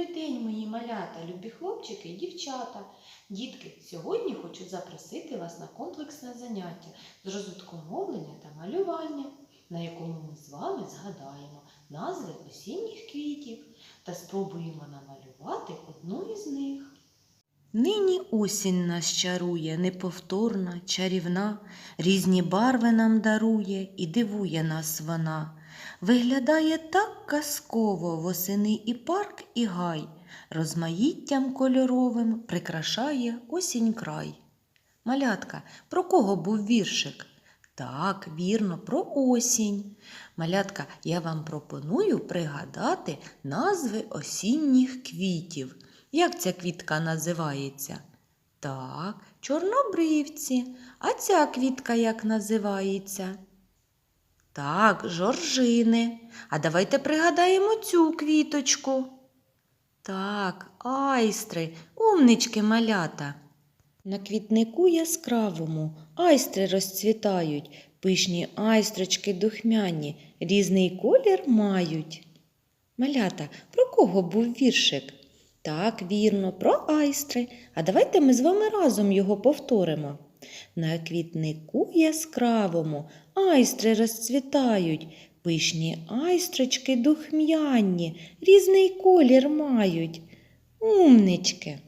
Добрий день, мої малята, любі хлопчики і дівчата. Дітки, сьогодні хочу запросити вас на комплексне заняття з розвитку мовлення та малювання, на якому ми з вами згадаємо назви осінніх квітів та спробуємо намалювати одну із них. Нині осінь нас чарує, неповторна, чарівна, різні барви нам дарує і дивує нас вона. Виглядає так казково восени і парк, і гай, розмаїттям кольоровим прикрашає осінь край. Малятка, про кого був віршик? Так, вірно, про осінь. Малятка, я вам пропоную пригадати назви осінніх квітів. Як ця квітка називається? Так, чорнобривці. А ця квітка як називається? Так, жоржини. А давайте пригадаємо цю квіточку. Так, айстри, умнички малята. На квітнику яскравому айстри розцвітають, пишні айстрочки духмяні, різний колір мають. Малята, про кого був віршик? Так, вірно, про айстри. А давайте ми з вами разом його повторимо. На квітнику яскравому айстри розцвітають, пишні айстрочки духм'яні, різний колір мають. Умнички.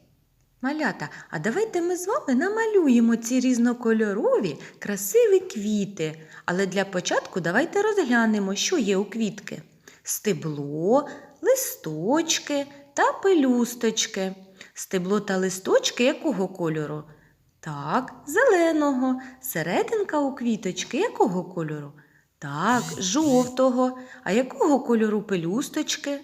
Малята, а давайте ми з вами намалюємо ці різнокольорові, красиві квіти. Але для початку давайте розглянемо, що є у квітки: стебло, листочки та пелюсточки. Стебло та листочки якого кольору? Так, зеленого. Серединка у квіточки якого кольору? Так, жовтого. А якого кольору пелюсточки?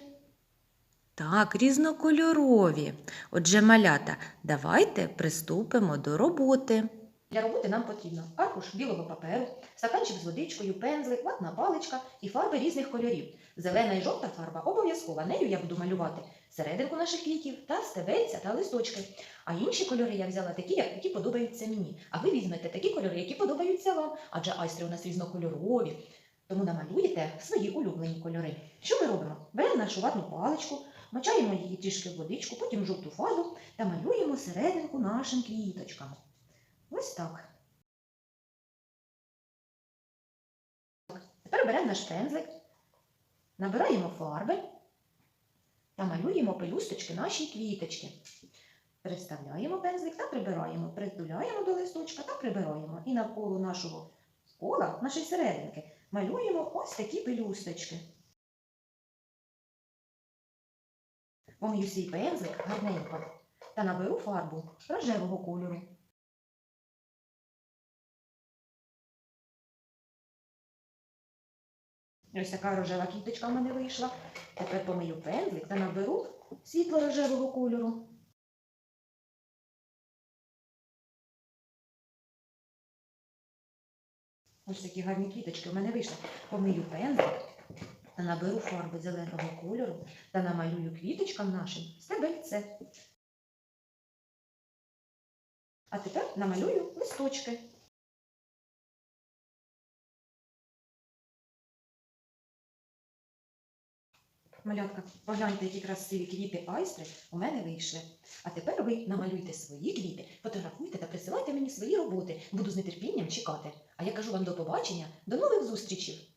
Так, різнокольорові. Отже, малята, давайте приступимо до роботи. Для роботи нам потрібно аркуш білого паперу, стаканчик з водичкою, пензлик, ватна паличка і фарби різних кольорів. Зелена і жовта фарба обов'язкова. Нею я буду малювати серединку наших квітів та стебельця та листочки. А інші кольори я взяла такі, які подобаються мені. А ви візьмете такі кольори, які подобаються вам, адже айстри у нас різнокольорові. Тому намалюєте свої улюблені кольори. Що ми робимо? Беремо нашу ватну паличку, мочаємо її трішки в водичку, потім жовту фарбу та малюємо серединку нашим квіточкам. Ось так. Тепер беремо наш пензлик, набираємо фарби та малюємо пелюсточки нашій квіточки. Переставляємо пензлик та прибираємо, притуляємо до листочка та прибираємо. І навколо нашого кола, нашої серединки, малюємо ось такі пелюсточки. Помию свій пензлик гарненько та наберу фарбу рожевого кольору. Ось така рожева квіточка в мене вийшла. Тепер помию пензлик та наберу світло-рожевого кольору. Ось такі гарні квіточки в мене вийшли. Помию пензлик та наберу фарби зеленого кольору та намалюю квіточкам нашим стебельце. А тепер намалюю листочки. Малятка, погляньте, які красиві квіти айстри у мене вийшли. А тепер ви намалюйте свої квіти, фотографуйте та присилайте мені свої роботи. Буду з нетерпінням чекати. А я кажу вам до побачення, до нових зустрічей!